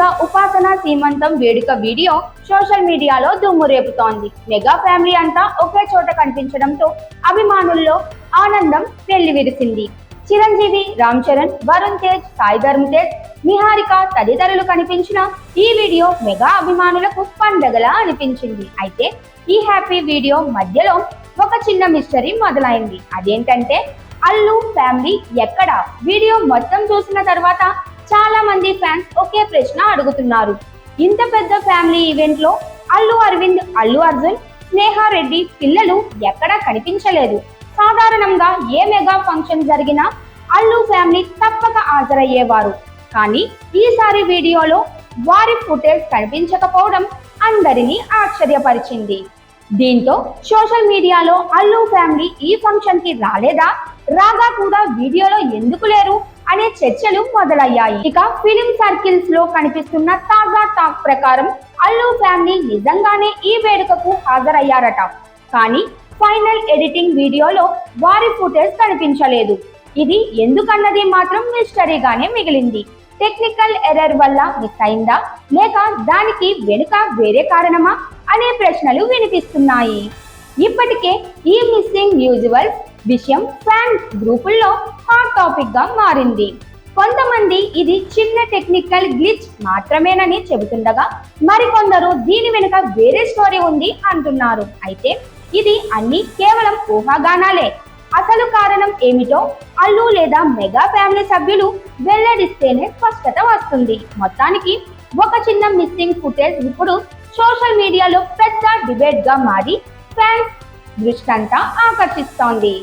గా ఉపాసన సీమంతం వేడుక వీడియో సోషల్ మీడియాలో దుమ్ము రేపుతోంది. మెగా ఫ్యామిలీ అంతా ఒకే చోట కనిపించడంతో అభిమానుల్లో ఆనందం వెల్లివిరిసింది. చిరంజీవి రామ్ చరణ్ వరుణ్ తేజ్ సాయి ధర్మ్ తేజ్ నిహారిక తదితరులు కనిపించిన ఈ వీడియో మెగా అభిమానులకు పండగలా అనిపించింది. అయితే ఈ హ్యాపీ వీడియో మధ్యలో ఒక చిన్న మిస్టరీ మొదలైంది. అదేంటంటే అల్లు ఫ్యామిలీ ఎక్కడ? వీడియో మొత్తం చూసిన తర్వాత చాలా మంది ఫ్యాన్స్ ఒకే ప్రశ్న అడుగుతున్నారు. ఇంత పెద్ద ఫ్యామిలీ ఈవెంట్లో అల్లు అరవింద్ అల్లు అర్జున్ స్నేహారెడ్డి పిల్లలు ఎక్కడా కనిపించలేదు. సాధారణంగా ఏ మెగా ఫంక్షన్ జరిగినా అల్లు ఫ్యామిలీ తప్పక హాజరయ్యేవారు. కానీ ఈసారి వీడియోలో వారి ఫుటేజ్ కనిపించకపోవడం అందరినీ ఆశ్చర్యపరిచింది. దీంతో సోషల్ మీడియాలో అల్లు ఫ్యామిలీ ఈ ఫంక్షన్కి రాలేదా? రాగా కూడా వీడియోలో ఎందుకు లేరు? చర్చలు మొదలయ్యాయి. ఇక ఫిలిం సర్కిల్స్లో కనిపిస్తున్న తాజా టాక్ ప్రకారం అల్లు ఫ్యామిలీ నిజంగానే ఈ వేడుకకు హాజరయ్యారట. కానీ ఫైనల్ ఎడిటింగ్ వీడియోలో వారి ఫుటేజ్ కనిపించలేదు. ఇది ఎందుకన్నది మాత్రం మిస్టరీగానే మిగిలింది. టెక్నికల్ ఎర్రర్ వల్ల మిస్ అయిందా? లేక దానికి వెనుక వేరే కారణమా? అనే ప్రశ్నలు వినిపిస్తున్నాయి. ఇప్పటికే ఈ మిస్సింగ్ మ్యూజివల్స్ విషయం ఫ్యాన్ గ్రూపుల్లో హాట్ టాపిక్గా మారింది. కొంతమంది ఇది చిన్న టెక్నికల్ గ్లిచ్ మాత్రమేనని చెబుతుండగా మరికొందరు దీని వెనుక వేరే స్టోరీ ఉంది అంటున్నారు. అయితే ఇది అన్ని కేవలం ఊహాగానాలే. అసలు కారణం ఏమిటో అల్లు లేదా మెగా ఫ్యామిలీ సభ్యులు వెల్లడిస్తేనే స్పష్టత వస్తుంది. మొత్తానికి ఒక చిన్న మిస్సింగ్ ఫుటేజ్ ఇప్పుడు సోషల్ మీడియాలో పెద్ద డిబేట్గా మారి ఫ్యాన్స్ దృష్టంతా ఆకర్షిస్తోంది.